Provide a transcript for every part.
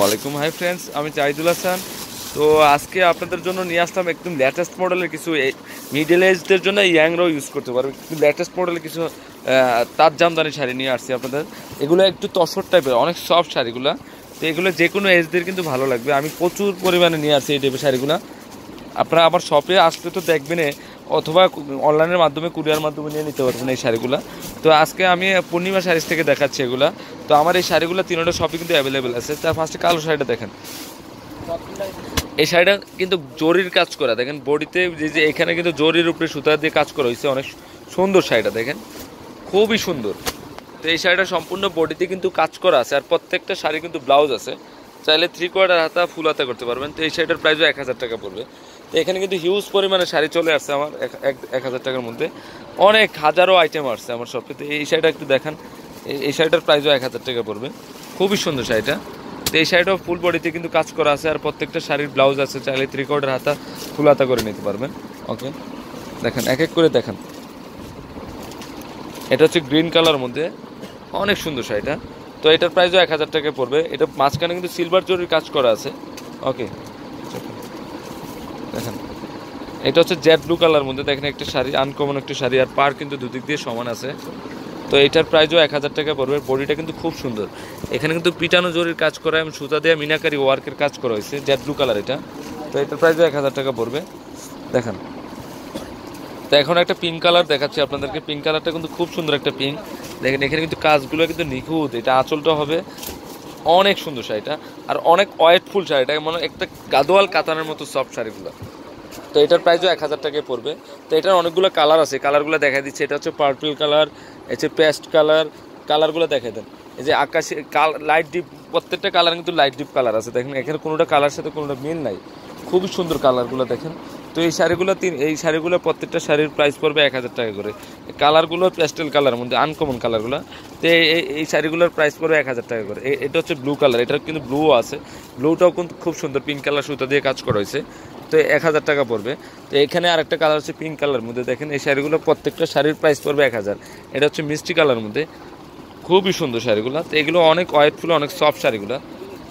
ওয়ালাইকুম, hi friends, আমি জাহিদুল হাসান। তো আজকে আপনাদের জন্য নিয়ে আসলাম একদম লেটেস্ট মডেলের কিছু মিডল এজদের জন্য ইয়াংরাও ইউজ করতে পারবে। একটু লেটেস্ট মডেলের কিছু তার জামদানি শাড়ি নিয়ে আসছি আপনাদের। এগুলো একটু তসর টাইপের অনেক সফট শাড়িগুলো। তো এগুলো যে কোনো এজদের কিন্তু ভালো লাগবে। আমি প্রচুর পরিমাণে নিয়ে আসছি এই টাইপের শাড়িগুলো। আপনারা আমার শপে আসলে তো দেখবেন অথবা অনলাইনের মাধ্যমে, কুরিয়ার মাধ্যমে নিয়ে নিতে পারবেন এই শাড়িগুলো। তো আজকে আমি পূর্ণিমা শাড়িজ থেকে দেখাচ্ছি এগুলা। তো আমার এই শাড়িগুলো তিনটা শপে কিন্তু অ্যাভেলেবেল আছে। তার ফার্স্টে কালো শাড়িটা দেখেন। এই শাড়িটা কিন্তু জরির কাজ করা। দেখেন, বডিতে যে যে এখানে কিন্তু জরির উপরে সুতা দিয়ে কাজ করা হয়েছে, অনেক সুন্দর শাড়িটা দেখেন। খুবই সুন্দর। তো এই শাড়িটা সম্পূর্ণ বডিতে কিন্তু কাজ করা আছে, আর প্রত্যেকটা শাড়ি কিন্তু ব্লাউজ আছে। চাইলে থ্রি কোয়ার্টার হাতা ফুল হাতা করতে পারবেন। তো এই শাড়িটার প্রাইসও এক হাজার টাকা পড়বে। তো এখানে কিন্তু হিউজ পরিমাণে শাড়ি চলে আসছে আমার এক- হাজার টাকার মধ্যে। অনেক হাজারো আইটেম আসছে আমার শপে তো এই শাড়িটা একটু দেখান। এই- শাড়িটার প্রাইসও এক হাজার টাকা পড়বে। খুবই সুন্দর শাড়িটা। তো এই শাড়িটাও ফুল বডিতে কিন্তু কাজ করা আছে আর প্রত্যেকটা শাড়ির ব্লাউজ আছে। চাইলে থ্রি কোয়ার্টার হাতা ফুল হাতা করে নিতে পারবেন। ওকে দেখেন, এক এক করে দেখেন। এটা হচ্ছে গ্রিন কালার মধ্যে অনেক সুন্দর শাড়িটা। তো এটার প্রাইসও এক হাজার টাকা পড়বে। এটা মাঝখানে কিন্তু সিলভার জরির কাজ করা আছে। ওকে দেখেন। এটা হচ্ছে জেড ব্লু কালার মধ্যে। দেখেন একটা শাড়ি আনকমন একটা শাড়ি, আর পার কিন্তু দুদিক দিয়ে সমান আছে। তো এটার প্রাইসও এক হাজার টাকা পড়বে। বডিটা কিন্তু খুব সুন্দর। এখানে কিন্তু পিটানো জরির কাজ করা এবং সুতা দেওয়া মিনাকারি ওয়ার্কের কাজ করা হয়েছে জেড ব্লু কালার এটা। তো এটার প্রাইসও এক হাজার টাকা পড়বে। দেখেন। তো এখন একটা পিঙ্ক কালার দেখাচ্ছি আপনাদেরকে। পিঙ্ক কালারটা কিন্তু খুব সুন্দর একটা পিঙ্ক দেখেন এখানে কিন্তু কাজগুলো কিন্তু নিখুঁত। এটা আঁচলটা হবে অনেক সুন্দর শাড়িটা, আর অনেক ওয়েটফুল শাড়িটা মানে একটা গাদোয়াল কাতানের মতো সফট শাড়িগুলো। তো এটার প্রাইসও এক হাজার টাকায় পড়বে। তো এটার অনেকগুলো কালার আছে কালারগুলো দেখা দিচ্ছে। এটা হচ্ছে পার্পল কালার হচ্ছে পেস্ট কালার কালারগুলো দেখা দেন। এই যে আকাশে কাল লাইট ডিপ প্রত্যেকটা কালার কিন্তু লাইট ডিপ কালার আছে। দেখেন, এখানে কোনোটা কালার সাথে কোনোটা মিল নাই। খুবই সুন্দর কালারগুলো দেখেন। তো এই শাড়িগুলো তিন এই শাড়িগুলো প্রত্যেকটা শাড়ির প্রাইস পড়বে এক হাজার টাকা করে। কালারগুলো প্যাস্টেল কালার, মধ্যে আনকমন কালারগুলো। তো এই এই- শাড়িগুলোর প্রাইস পড়বে এক হাজার টাকা করে। এটা হচ্ছে ব্লু কালার এটার কিন্তু ব্লু আছে। ব্লুটাও কিন্তু খুব সুন্দর পিঙ্ক কালার সুতা দিয়ে কাজ করা হয়েছে। তো এক হাজার টাকা পড়বে। তো এখানে আরেকটা কালার হচ্ছে পিঙ্ক কালার মধ্যে। দেখেন এই শাড়িগুলো প্রত্যেকটা শাড়ির প্রাইস পড়বে এক হাজার। এটা হচ্ছে মিষ্টি কালার মধ্যে। খুবই সুন্দর শাড়িগুলো। তো এগুলো অনেক ওয়েটফুল অনেক সফট শাড়িগুলো।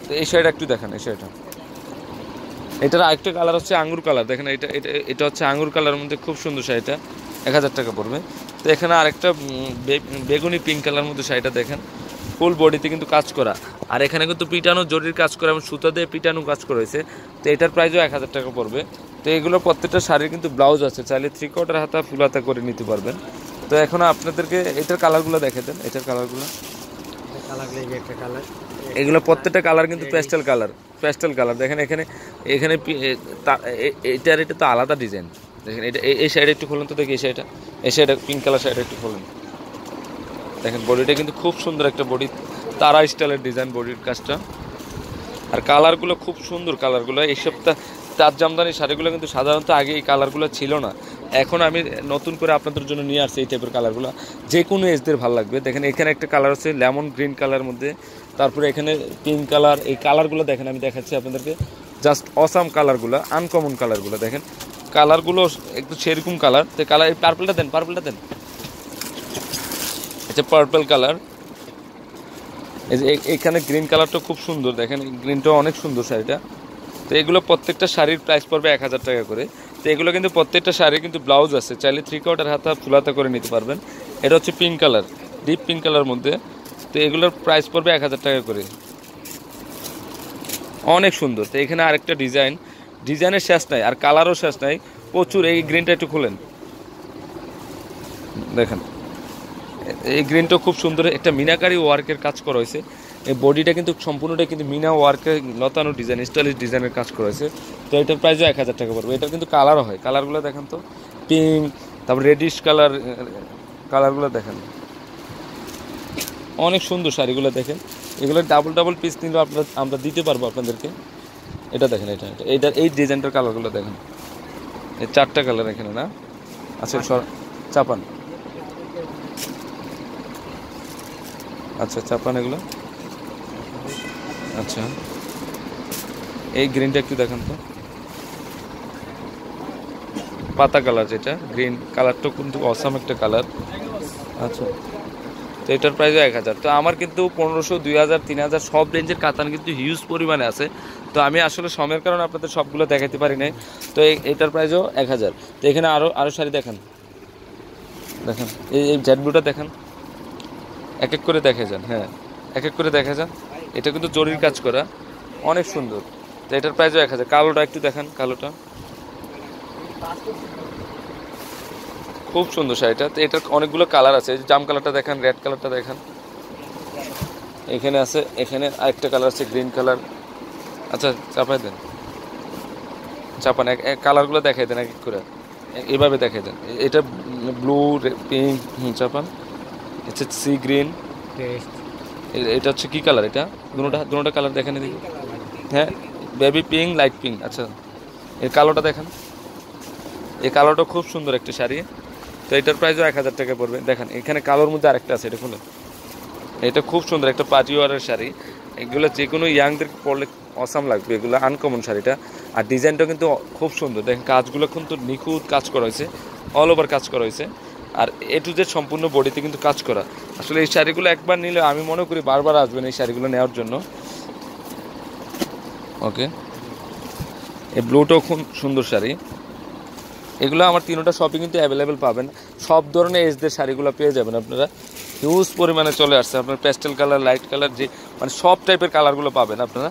তো এই শাড়িটা একটু দেখেন, এই শাড়িটা। এটার আরেকটা কালার হচ্ছে আঙ্গুর কালার দেখেন এটা এটা এটা হচ্ছে আঙ্গুর কালারের মধ্যে খুব সুন্দর শাড়িটা। এক হাজার টাকা পড়বে। তো এখানে আরেকটা বেগুনি পিঙ্ক কালার মধ্যে শাড়িটা দেখেন। ফুল বডিতে কিন্তু কাজ করা। আর এখানে কিন্তু পিটানো জরির কাজ করা এবং সুতা দিয়ে পিটানো কাজ করা হয়েছে। তো এটার প্রাইসও এক হাজার টাকা পড়বে। তো এগুলো প্রত্যেকটা শাড়ির কিন্তু ব্লাউজ আছে। চাইলে থ্রি কোয়ার্টার হাতা ফুল হাতা করে নিতে পারবেন। তো এখন আপনাদেরকে এটার কালারগুলো দেখে দেন। এটার কালারগুলো এগুলো প্রত্যেকটা কালার কিন্তু প্যাস্টেল কালার প্যাস্টেল কালার দেখেন এখানে এখানে এটার এটা তো আলাদা ডিজাইন দেখেন এটা এই- সাইডে একটু খুলুন তো দেখি, এই সাইডটা এই সাইডে পিঙ্ক কালার সাইডে একটু খুলুন। দেখেন বডিটা কিন্তু খুব সুন্দর একটা বডি তারা স্টাইলের ডিজাইন বডির কাজটা। আর কালারগুলো খুব সুন্দর কালারগুলো এই সপ্তাহ তার জামদানি শাড়িগুলো কিন্তু সাধারণত আগে এই কালারগুলো ছিল না। এখন আমি নতুন করে আপনাদের জন্য নিয়ে আসছি এই টাইপের কালারগুলো যে কোনো এজদের ভালো লাগবে। দেখেন এখানে একটা কালার হচ্ছে লেমন গ্রিন কালার মধ্যে। তারপরে এখানে পিঙ্ক কালার এই কালারগুলো দেখেন, আমি দেখাচ্ছি আপনাদেরকে। জাস্ট অসাম কালারগুলো আনকমন কালারগুলো দেখেন। কালারগুলো একটু সেরকম কালার তো কালার পার্পলটা দেন পার্পলটা দেন। এটা পার্পল কালার এই যে এখানে গ্রিন কালারটা খুব সুন্দর, দেখেন গ্রিনটা অনেক সুন্দর শাড়িটা। তো এগুলো প্রত্যেকটা শাড়ির প্রাইস পড়বে এক হাজার টাকা করে। তো এগুলো কিন্তু প্রত্যেকটা শাড়ি কিন্তু ব্লাউজ আছে, চাইলে থ্রি কোয়ার্টার হাতা ফুল হাতা করে নিতে পারবেন। এটা হচ্ছে pink colour deep pink colour মধ্যে। তো এগুলোর প্রাইস পড়বে এক হাজার টাকা করে। অনেক সুন্দর। তো এখানে আরেকটা ডিজাইন ডিজাইনের শেষ নাই, আর কালারও শেষ নাই। প্রচুর, এই গ্রিনটা একটু খুলেন। দেখেন, এই গ্রিনটা খুব সুন্দর। একটা মিনাকারি ওয়ার্কের কাজ করা হয়েছে। এই বডিটা কিন্তু সম্পূর্ণটা কিন্তু মিনা ওয়ার্কের লতানো ডিজাইন স্টাইলিশ ডিজাইনের কাজ করা হয়েছে। তো এটার প্রাইসও এক হাজার টাকা পড়বে। এটা কিন্তু কালারও হয়। কালারগুলো দেখেন তো। পিঙ্ক তারপর রেডিশ কালার কালারগুলো দেখেন। অনেক সুন্দর শাড়িগুলো দেখেন। এগুলো ডাবল ডাবল পিস কিন্তু আপনার, আমরা দিতে পারব আপনাদেরকে। এটা দেখেন, এটা এটা। এই ডিজাইনটার কালারগুলো দেখেন। এই চারটা কালার এখানে, না? আচ্ছা সর চাপান। আচ্ছা চাপান এগুলো। আচ্ছা। এই গ্রিনটা একটু দেখান তো। পাতা কালার যেটা গ্রিন কালারটা কিন্তু অসাম একটা কালার। আচ্ছা। তো এটার প্রাইসও এক হাজার। তো আমার কিন্তু পনেরোশো, দুই হাজার, তিন হাজার সব রেঞ্জের কাতান কিন্তু হিউজ পরিমাণে আছে। তো আমি আসলে সময়ের কারণে আপনাদের সবগুলো দেখাতে পারি নাই। তো এটার প্রাইসও এক হাজার। তো এখানে আরও আরও শাড়ি দেখেন। দেখেন, এই এই জ্যাট ব্লুটা দেখেন। এক এক করে দেখা যান হ্যাঁ। এক এক করে দেখা যান। এটা কিন্তু জরির কাজ করা। অনেক সুন্দর। তো এটার প্রাইসও এক হাজার। কালোটা একটু দেখেন, কালোটা। খুব সুন্দর শাড়িটা তো এটার অনেকগুলো কালার আছে। এই জাম কালারটা দেখেন রেড কালারটা দেখেন। এখানে আছে এখানে আরেকটা কালার আছে গ্রিন কালার আচ্ছা চাপাই দেন। চাপান এক এক কালারগুলো দেখাই দেন এক এক করে। এভাবে দেখাই দেন। এটা ব্লু পিঙ্ক হুম চাপান। এটা সি গ্রিন এটা হচ্ছে কী কালার এটা? দুটোটা দুটোটা কালার দেখেন এদিকে। হ্যাঁ বেবি পিঙ্ক লাইট পিঙ্ক আচ্ছা এই কালোটা দেখেন। এই কালোটা খুব সুন্দর একটা শাড়ি। তো এটার প্রাইসও এক হাজার টাকা পড়বে। দেখেন, এখানে কালোর মধ্যে আরেকটা আছে, এটা খুলে এটা খুব সুন্দর একটা পার্টি ওয়ারের শাড়ি। এগুলো যে কোনো ইয়াংদের পরলে অসাম লাগবে, এগুলো আনকমন শাড়িটা। আর ডিজাইনটা কিন্তু খুব সুন্দর। দেখেন, কাজগুলো কিন্তু নিখুঁত কাজ করা হয়েছে অল ওভার কাজ করা হয়েছে। আর এ টু জেড সম্পূর্ণ বডিতে কিন্তু কাজ করা। আসলে এই শাড়িগুলো একবার নিলে আমি মনে করি বারবার আসবেন এই শাড়িগুলো নেওয়ার জন্য। ওকে এই ব্লুটাও খুব সুন্দর শাড়ি। এগুলো আমার তিনোটা শপে কিন্তু অ্যাভেলেবেল পাবেন। সব ধরনের এজদের শাড়িগুলো পেয়ে যাবেন আপনারা। হিউজ পরিমাণে চলে আসছে। আপনার প্যাস্টেল কালার লাইট কালার যে মানে সব টাইপের কালারগুলো পাবেন আপনারা।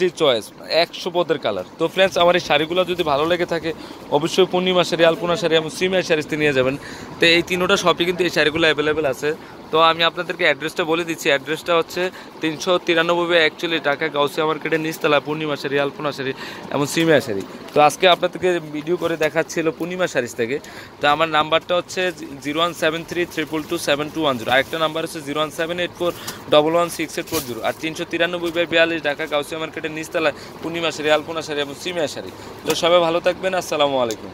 যে চয়েস একশো পদের কালার তো ফ্রেন্ডস আমার এই শাড়িগুলো যদি ভালো লেগে থাকে, অবশ্যই পূর্ণিমা শাড়ি, আলপনা শাড়ি এবং সিমিয়া শাড়িতে নিয়ে যাবেন। তো এই তিনোটা শপে কিন্তু এই শাড়িগুলো অ্যাভেলেবেল আছে। তো আমি আপনাদেরকে অ্যাড্রেসটা বলে দিচ্ছি। অ্যাড্রেসটা হচ্ছে তিনশো তিরানব্বই অ্যাকচুয়ালি ঢাকা গাউসিয়া মার্কেটের নিচতলা পূর্ণিমা শাড়ি, আলপনা শাড়ি এবং সিমিয়া শাড়ি। তো আজকে আপনাদেরকে ভিডিও করে দেখাচ্ছিল পূর্ণিমা শাড়িজ থেকে। তো আমার নাম্বারটা হচ্ছে zero one seven three triple two seven two one zero. আরেকটা নাম্বার হচ্ছে zero one seven eight four double one six eight four zero. আর তিনশো তিরানব্বই বাই বিয়াল্লিশ ঢাকা গাউসিয়া মার্কেটের নিচতলায় পূর্ণিমা শাড়ি, আলপনা শাড়ি এবং সিমিয়া শাড়ি। তো সবাই ভালো থাকবেন, আসসালামু আলাইকুম।